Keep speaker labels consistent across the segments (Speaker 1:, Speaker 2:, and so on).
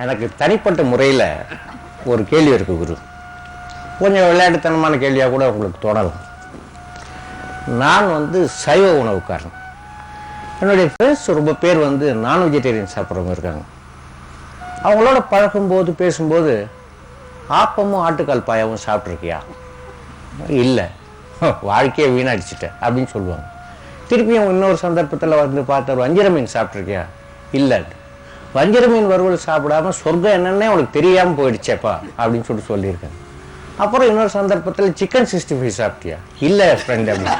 Speaker 1: எனக்கு தனிப்பட்ட முறையில் ஒரு கேள்வி இருக்குது குரு. கொஞ்சம் விளையாட்டுத்தனமான கேள்வியாக கூட உங்களுக்கு தொடரும். நான் வந்து சைவ உணவுக்காரன். என்னுடைய ஃப்ரெண்ட்ஸ் ரொம்ப பேர் வந்து நான் வெஜிடேரியன் சாப்பிட்றவங்க இருக்காங்க. அவங்களோட பழகும்போது பேசும்போது ஆப்பமும் ஆட்டுக்கால் பாயாவும் சாப்பிட்ருக்கியா? இல்லை. வாழ்க்கையை வீணாடிச்சிட்டேன் அப்படின்னு சொல்லுவாங்க. திருப்பியும் இன்னொரு சந்தர்ப்பத்தில் வந்து பார்த்தாரு வஞ்சிர மீன் சாப்பிட்ருக்கியா? இல்லை. வஞ்சிர மீன் வறுவல் சாப்பிடாம சொர்க்கம் என்னன்னே உனக்கு தெரியாமல் போயிடுச்சேப்பா அப்படின்னு சொல்லிட்டு சொல்லியிருக்காங்க அப்புறம் இன்னொரு சந்தர்ப்பத்தில் சிக்கன் சிக்ஸ்டி ஃபைவ் சாப்பிட்டியா? இல்லை ஃப்ரெண்ட் அப்படின்னு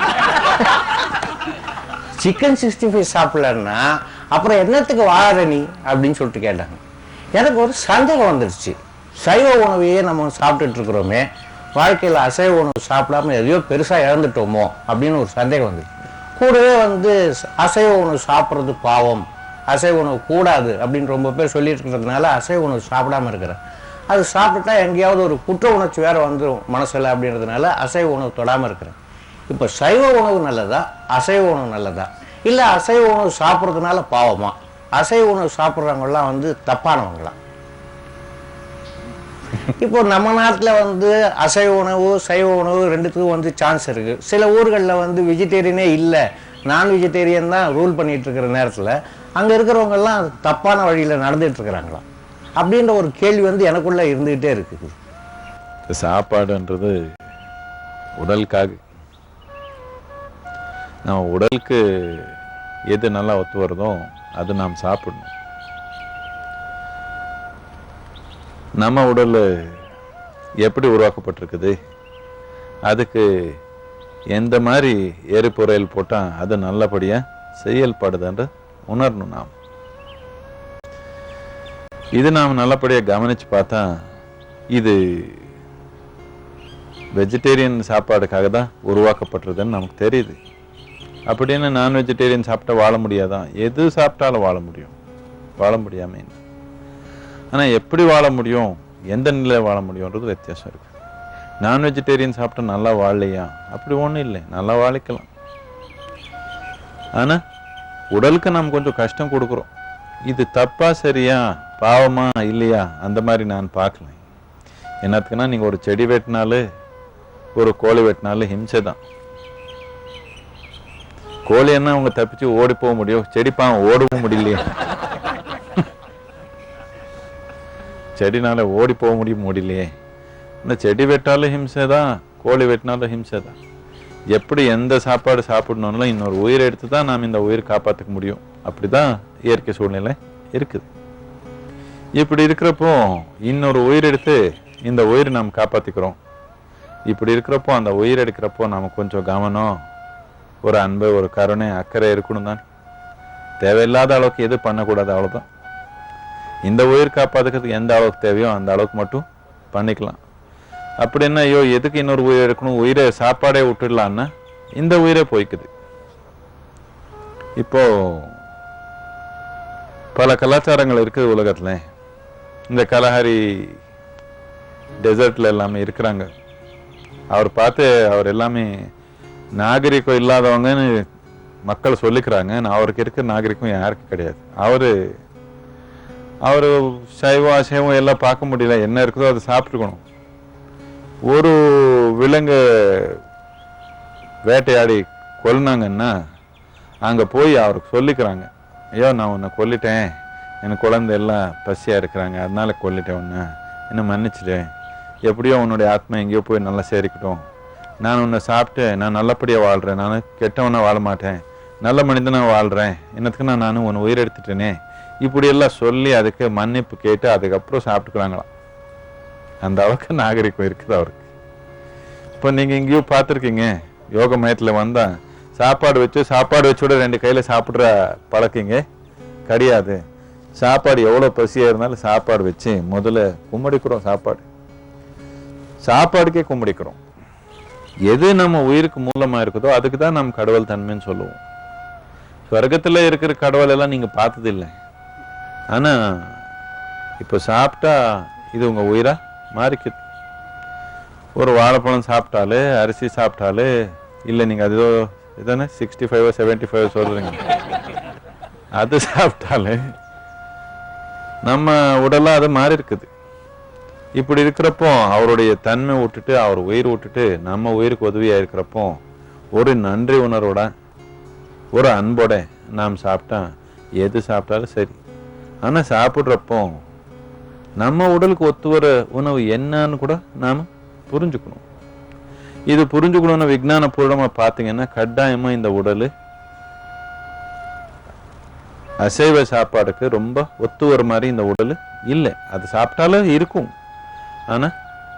Speaker 1: சிக்கன் சிக்ஸ்டி ஃபைவ் சாப்பிடலன்னா அப்புறம் என்னத்துக்கு வாழற நீ? அப்படின்னு சொல்லிட்டு கேட்டாங்க. எனக்கு ஒரு சந்தேகம் வந்துடுச்சு சைவ உணவையே நம்ம சாப்பிட்டுட்டு இருக்கிறோமே வாழ்க்கையில் அசைவ உணவு சாப்பிடாம எதையோ பெருசாக இழந்துட்டோமோ அப்படின்னு ஒரு சந்தேகம் வந்துச்சு. கூடவே வந்து அசைவ உணவு சாப்பிட்றது பாவம். அசைவ உணவு கூடாது அப்படின்னு ரொம்ப பேர் சொல்லிட்டு இருக்கிறதுனால அசைவ உணவு சாப்பிடாம இருக்கிறேன். அது சாப்பிட்டுட்டா எங்கேயாவது ஒரு குற்ற உணர்ச்சி வேறு வந்துடும் மனசில் அப்படின்றதுனால அசைவ உணவு தொடாமல் இருக்கிறேன். இப்போ சைவ உணவு நல்லதா? அசைவ உணவு நல்லதா? இல்லை அசைவ உணவு சாப்பிட்றதுனால பாவமா? அசைவ உணவு சாப்பிட்றவங்கலாம் வந்து தப்பானவங்களாம் இப்போ நம்ம நாட்டில் வந்து அசைவ உணவு சைவ உணவு ரெண்டுத்துக்கும் வந்து சான்ஸ் இருக்குது சில ஊர்களில் வந்து வெஜிடேரியனே இல்லை. நான் வெஜிடேரியன் தான் ரூல் பண்ணிட்டு இருக்கிற நேரத்தில் அங்கே இருக்கிறவங்கெல்லாம் தப்பான வழியில் நடந்துட்டு இருக்கிறாங்களா அப்படின்ற ஒரு கேள்வி வந்து எனக்குள்ள இருந்துகிட்டே இருக்குது.
Speaker 2: சாப்பாடுன்றது உடலுக்காக. நம்ம உடலுக்கு எது நல்லா ஒத்து வருதோ அது நாம் சாப்பிடணும். நம்ம உடல் எப்படி உருவாக்கப்பட்டிருக்குது? அதுக்கு எந்த மாதிரி எரிபொருள் போட்டால் அது நல்லபடியாக செயல்படுதுன்ற உணரணும் நாம். இது நாம் நல்லபடியாக கவனிச்சு பார்த்தா இது வெஜிடேரியன் சாப்பாடுக்காக தான் உருவாக்கப்பட்டிருதுன்னு நமக்கு தெரியுது. அப்படின்னு நான் வெஜிடேரியன் சாப்பிட்டா வாழ முடியாதான் எது சாப்பிட்டாலும் வாழ முடியும். வாழ முடியாம ஆனால் எப்படி வாழ முடியும்? எந்த நிலையில் வாழ முடியும்ன்றது வித்தியாசம் இருக்கு. நான் வெஜிடேரியன் சாப்பிட்டா நல்லா வாழலையா? அப்படி ஒன்றும் இல்லை. நல்லா வாழிக்கலாம். ஆனால் உடலுக்கு நாம் கொஞ்சம் கஷ்டம் கொடுக்குறோம். இது தப்பா சரியா பாவமா இல்லையா? அந்த மாதிரி நான் பார்க்கல. என்னத்துக்குன்னா நீங்கள் ஒரு செடி வெட்டினாலும் ஒரு கோழி வெட்டினாலும் ஹிம்சை தான் கோழி என்ன அவங்க தப்பிச்சு ஓடி போக முடியும்? செடி பாவம் ஓடவும் முடியலையே. செடினால ஓடி போக முடியும் முடியலையே. இந்த செடி வெட்டாலும் ஹிம்சை தான் கோழி வெட்டினாலும் ஹிம்சை தான். எப்படி எந்த சாப்பாடு சாப்பிடணும்னாலும் இன்னொரு உயிரை எடுத்து தான் நாம் இந்த உயிர் காப்பாற்றிக்க முடியும். அப்படி தான் இயற்கை சூழ்நிலை இருக்குது. இப்படி இருக்கிறப்போ இன்னொரு உயிர் எடுத்து இந்த உயிர் நாம் காப்பாற்றிக்கிறோம் இப்படி இருக்கிறப்போ அந்த உயிர் எடுக்கிறப்போ நாம் கொஞ்சம் கவனம் ஒரு அன்பு ஒரு கருணை அக்கறை இருக்கணும் தான். தேவையில்லாத அளவுக்கு எது பண்ணக்கூடாது அவ்வளோதான் இந்த உயிர் காப்பாற்றுக்கிறதுக்கு எந்த அளவுக்கு தேவையோ அந்த அளவுக்கு மட்டும் பண்ணிக்கலாம். அப்படின்னா ஐயோ எதுக்கு இன்னொரு உயிர் எடுக்கணும்? உயிரை சாப்பாடே விட்டுடலான்னா இந்த உயிரே போய்க்குது. இப்போ பல கலாச்சாரங்கள் இருக்குது உலகத்தில். இந்த கலஹரி டெசர்ட்ல எல்லாமே இருக்கிறாங்க. அவர் பார்த்து அவர் எல்லாமே நாகரிகம் இல்லாதவங்கன்னு மக்கள் சொல்லிக்கிறாங்க. அவருக்கு இருக்கிற நாகரிகம் யாருக்கும் கிடையாது. அவர் அவர் சைவம் அசைவம் எல்லாம் பார்க்க முடியல. என்ன இருக்குதோ அதை சாப்பிட்டுக்கணும். ஒரு விலங்கு வேட்டையாடி கொல்லினாங்கன்னா அங்கே போய் அவருக்கு சொல்லிக்கிறாங்க. ஐயோ நான் உன்னை கொல்லிட்டேன். என் குழந்தை எல்லாம் பசியாக இருக்கிறாங்க. அதனால கொல்லிட்டேன் உன்னை. என்ன மன்னிச்சிட்டேன் எப்படியோ உன்னுடைய ஆத்மா எங்கேயோ போய் நல்லா சேரிக்கட்டும். நான் உன்னை சாப்பிட்டு நான் நல்லபடியாக வாழ்கிறேன் நான் கெட்டவனாக வாழ மாட்டேன். நல்ல மனிதனாக வாழ்கிறேன் என்னத்துக்கு நான் நானும் உன்னை உயிர் எடுத்துட்டேனே இப்படியெல்லாம் சொல்லி அதுக்கு மன்னிப்பு கேட்டு அதுக்கப்புறம் சாப்பிட்டுக்கிறாங்களாம் அந்த அளவுக்கு நாகரிகம் இருக்குது அவருக்கு. இப்போ நீங்கள் எங்கேயோ பார்த்துருக்கீங்க. யோக மையத்தில் வந்தால் சாப்பாடு வச்சு சாப்பாடு வச்சோட ரெண்டு கையில் சாப்பிட்ற பழக்கிங்க. கிடையாது. சாப்பாடு எவ்வளோ பசியாக இருந்தாலும் சாப்பாடு வச்சு முதல்ல கும்படிக்கிறோம் சாப்பாடு. சாப்பாடுக்கே கும்பிடிக்கிறோம். எது நம்ம உயிருக்கு மூலமாக இருக்குதோ அதுக்கு தான் நம்ம கடவுள் தன்மைன்னு சொல்லுவோம். ஸ்வர்க்கத்தில் இருக்கிற கடவுள் எல்லாம் நீங்கள் பார்த்ததில்லை. ஆனால் இப்போ சாப்பிட்டா இது உங்கள் உயிரா? மாறிக்குது ஒரு வாழைப்பழம் சாப்பிட்டாலே அரிசி சாப்பிட்டாலே இல்லை நீங்கள் அது இதானே சிக்ஸ்டி ஃபைவ் 75 ஃபைவ் சொல்கிறீங்க அது சாப்பிட்டாலே நம்ம உடலாக அது மாறி இருக்குது. இப்படி இருக்கிறப்போ அவருடைய தன்மை விட்டுட்டு அவர் உயிர் விட்டுட்டு நம்ம உயிருக்கு உதவியாக இருக்கிறப்போ ஒரு நன்றி உணர்வோட ஒரு அன்போட நாம் சாப்பிட்டா எது சாப்பிட்டாலும் சரி. ஆனால் சாப்பிட்றப்போ நம்ம உடலுக்கு ஒத்து வர உணவு என்னன்னு கூட நாம் புரிஞ்சுக்கணும். இது புரிஞ்சுக்கணும்னு விஜான பூர்வமா பார்த்தீங்கன்னா கட்டாயமா இந்த உடல் அசைவ சாப்பாடுக்கு ரொம்ப ஒத்து வர மாதிரி இந்த உடல் இல்லை. அது சாப்பிட்டாலும் இருக்கும். ஆனா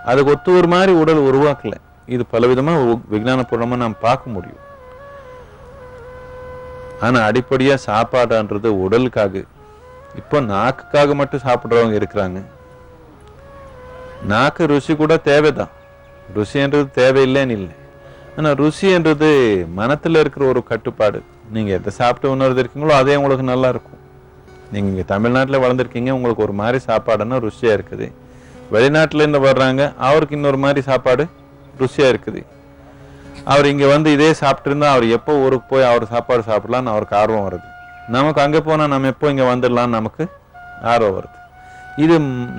Speaker 2: அதுக்கு ஒத்து ஒரு மாதிரி உடல் உருவாக்கல. இது பலவிதமா உ- விஞ்ஞானபூர்வமா நாம் பார்க்க முடியும். ஆனா அடிப்படையா சாப்பாடுன்றது உடலுக்காக. இப்போ நாக்குக்காக மட்டும் சாப்பிடுறவங்க இருக்கிறாங்க. நாக்கு ருசி கூட தேவைதான். ருசின்றது தேவையில்லைன்னு இல்லை. ஆனால் ருசின்றது மனத்தில் இருக்கிற ஒரு கட்டுப்பாடு. நீங்கள் எதை சாப்பிட்டு உணர்ந்து இருக்கீங்களோ அதே உங்களுக்கு நல்லா இருக்கும். நீங்கள் இங்கே தமிழ்நாட்டில் வளர்ந்துருக்கீங்க உங்களுக்கு ஒரு மாதிரி சாப்பாடுன்னா ருசியாக இருக்குது. வெளிநாட்டிலேருந்து வர்றாங்க அவருக்கு இன்னொரு மாதிரி சாப்பாடு ருசியாக இருக்குது. அவர் இங்கே வந்து இதே சாப்பிட்ருந்தா அவர் எப்போ ஊருக்கு போய் அவர் சாப்பாடு சாப்பிட்லான்னு அவருக்கு ஆர்வம் வருது. நமக்கு அங்கே போனால் நம்ம எப்போ இங்கே வந்துடலான்னு நமக்கு ஆர்வம் வருது. இது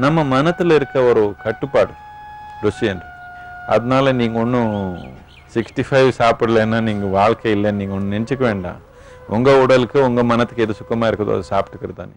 Speaker 2: நம்ம மனத்தில் இருக்க ஒரு கட்டுப்பாடு ருசி என்று. அதனால நீங்கள் ஒன்றும் சிக்ஸ்டி ஃபைவ் சாப்பிடலன்னா நீங்கள் வாழ்க்கை இல்லைன்னு நீங்கள் ஒன்று நினச்சிக்க வேண்டாம். உங்கள் உடலுக்கு உங்கள் மனத்துக்கு எது சுக்கமாக இருக்குதோ அதை சாப்பிட்டுக்கிறது தானே.